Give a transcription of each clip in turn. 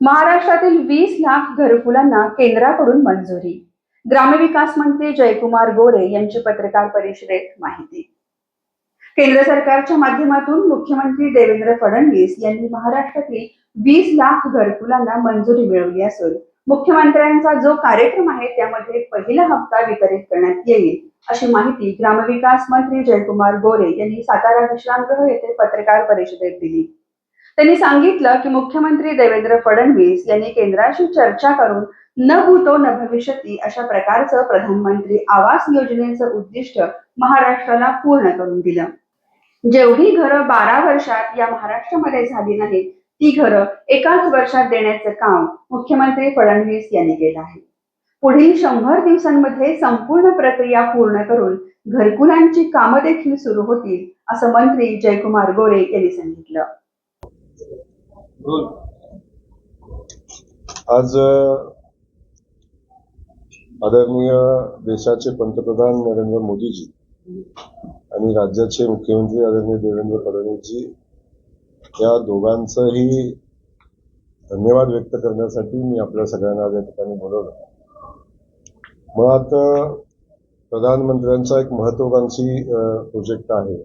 महाराष्ट्रातील वीस लाख घरकुलांना केंद्राकडून मंजुरी. ग्रामविकास मंत्री जयकुमार गोरे यांची पत्रकार परिषदेत माहिती. केंद्र सरकारच्या माध्यमातून मुख्यमंत्री देवेंद्र फडणवीस यांनी महाराष्ट्रातील वीस लाख घरकुलांना मंजुरी मिळवली असून मुख्यमंत्र्यांचा जो कार्यक्रम आहे त्यामध्ये पहिला हप्ता वितरित करण्यात येईल अशी माहिती ग्रामविकास मंत्री जयकुमार गोरे यांनी सातारा विश्रामगृह येथे पत्रकार परिषदेत दिली. त्यांनी सांगितलं की मुख्यमंत्री देवेंद्र फडणवीस यांनी केंद्राशी चर्चा करून न भूतो न भविष्यती अशा प्रकारचं प्रधानमंत्री आवास योजनेचं उद्दिष्ट महाराष्ट्राला पूर्ण करून दिलं. जेवढी घरं बारा वर्षात या महाराष्ट्रामध्ये झाली नाहीत ती घरं एकाच वर्षात देण्याचं काम मुख्यमंत्री फडणवीस यांनी केलं आहे. पुढील शंभर दिवसांमध्ये संपूर्ण प्रक्रिया पूर्ण करून घरकुलांची कामं देखील सुरू होतील असं मंत्री जयकुमार गोरे यांनी सांगितलं. आज आदरणीय देशाचे पंतप्रधान नरेंद्र मोदीजी आणि राज्याचे मुख्यमंत्री आदरणीय देवेंद्र फडणवीसजी या दोघांचंही धन्यवाद व्यक्त करण्यासाठी मी आपल्या सगळ्यांना आज या ठिकाणी बोलवलं. मुळात प्रधानमंत्र्यांचा एक महत्वाकांक्षी प्रोजेक्ट आहे.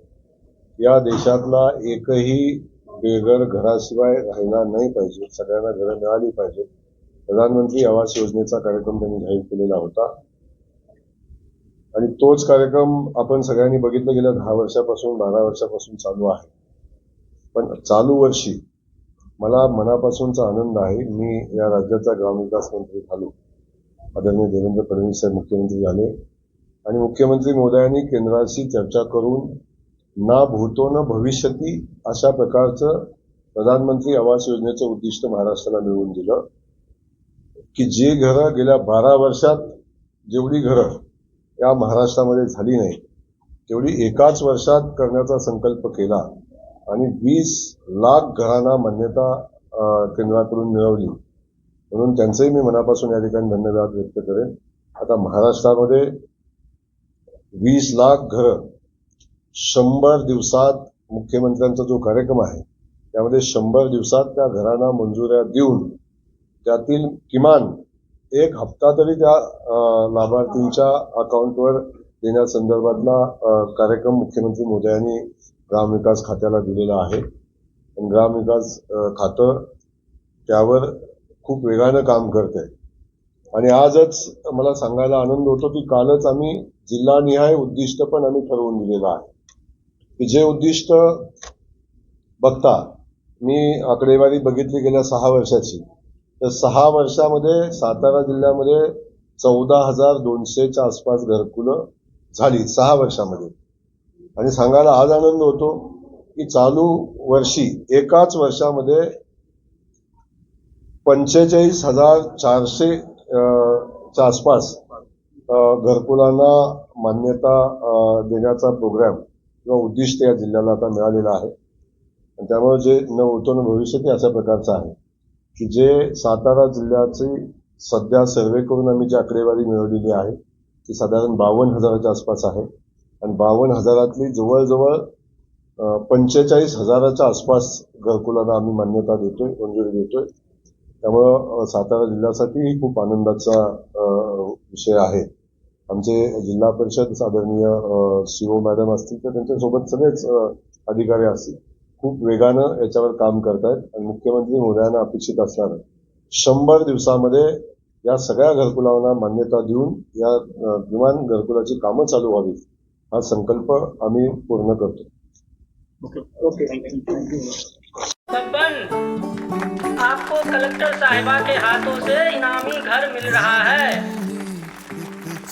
या देशातला एकही बेघर घराशिवाय राहिला नाही पाहिजे. सगळ्यांना घरं मिळाली पाहिजे प्रधानमंत्री आवास योजनेचा कार्यक्रम त्यांनी जाहीर केलेला होता. आणि तोच कार्यक्रम आपण सगळ्यांनी बघितलं गेल्या दहा वर्षापासून बारा वर्षापासून चालू आहे. पण चालू वर्षी मला मनापासूनचा आनंद आहे. मी या राज्याचा ग्रामविकास मंत्री झालो. आदरणीय देवेंद्र फडणवीस साहेब मुख्यमंत्री झाले. आणि मुख्यमंत्री मोदयांनी केंद्राशी चर्चा करून ना भूतो न भविष्यती अशा प्रकारचं प्रधानमंत्री आवास योजनेचं उद्दिष्ट महाराष्ट्राला मिळवून दिलं. की जे घरं गेल्या बारा वर्षात जेवढी घरं या महाराष्ट्रामध्ये झाली नाही तेवढी एकाच वर्षात करण्याचा संकल्प केला आणि वीस लाख घरांना मान्यता केंद्राकडून मिळवली. म्हणून त्यांचंही मी मनापासून या ठिकाणी धन्यवाद व्यक्त करेन. आता महाराष्ट्रामध्ये वीस लाख घरं शंभर दिवसात मुख्यमंत्र्यांचा जो कार्यक्रम आहे त्यामध्ये शंभर दिवसात त्या घरांना मंजुऱ्या देऊन त्यातील किमान एक हप्ता तरी त्या लाभार्थींच्या अकाउंटवर देण्यासंदर्भातला कार्यक्रम मुख्यमंत्री मोदयांनी ग्रामविकास खात्याला दिलेला आहे. ग्रामविकास खातं त्यावर खूप वेगानं काम करते आणि आजच मला सांगायला आनंद होतो की कालच आम्ही जिल्हानिहाय उद्दिष्ट पण आम्ही ठरवून दिलेलं आहे. की जे उद्दिष्ट बघता मी आकडेवारी बघितली गेल्या सहा वर्षाची तर सहा वर्षामध्ये सातारा जिल्ह्यामध्ये चौदा हजार दोनशेच्या आसपास घरकुलं झाली सहा वर्षामध्ये. आणि सांगायला आज आनंद होतो की चालू वर्षी एकाच वर्षामध्ये पंचेचाळीस हजार चारशे अं, च्या आसपास घरकुलांना मान्यता देण्याचा प्रोग्राम किंवा उद्दिष्ट या जिल्ह्याला आता मिळालेलं आहे. आणि त्यामुळे जे न होतो भविष्य ते अशा प्रकारचं आहे की जे सातारा जिल्ह्याची सध्या सर्वे करून आम्ही जी आकडेवारी मिळवलेली आहे ती साधारण बावन्न हजाराच्या आसपास आहे. आणि बावन्न हजारातली जवळजवळ पंचेचाळीस हजाराच्या आसपास घरकुलाला आम्ही मान्यता देतोय मंजुरी देतोय. त्यामुळं सातारा जिल्ह्यासाठी खूप आनंदाचा विषय आहे. आमचे जिल्हा परिषद आदरणीय सीओ मॅडम असतील तर त्यांच्यासोबत सगळेच अधिकारी असतील. खूप वेगानं याच्यावर काम करतायत आणि मुख्यमंत्री मोदयांना अपेक्षित असणारं शंभर दिवसामध्ये या सगळ्या घरकुलांना मान्यता देऊन या अ, किमान घरकुलाची कामं चालू व्हावीत हा संकल्प आम्ही पूर्ण करतो. आपको कलेक्टर साहिबा के हाथों से इनामी घर मिल रहा है।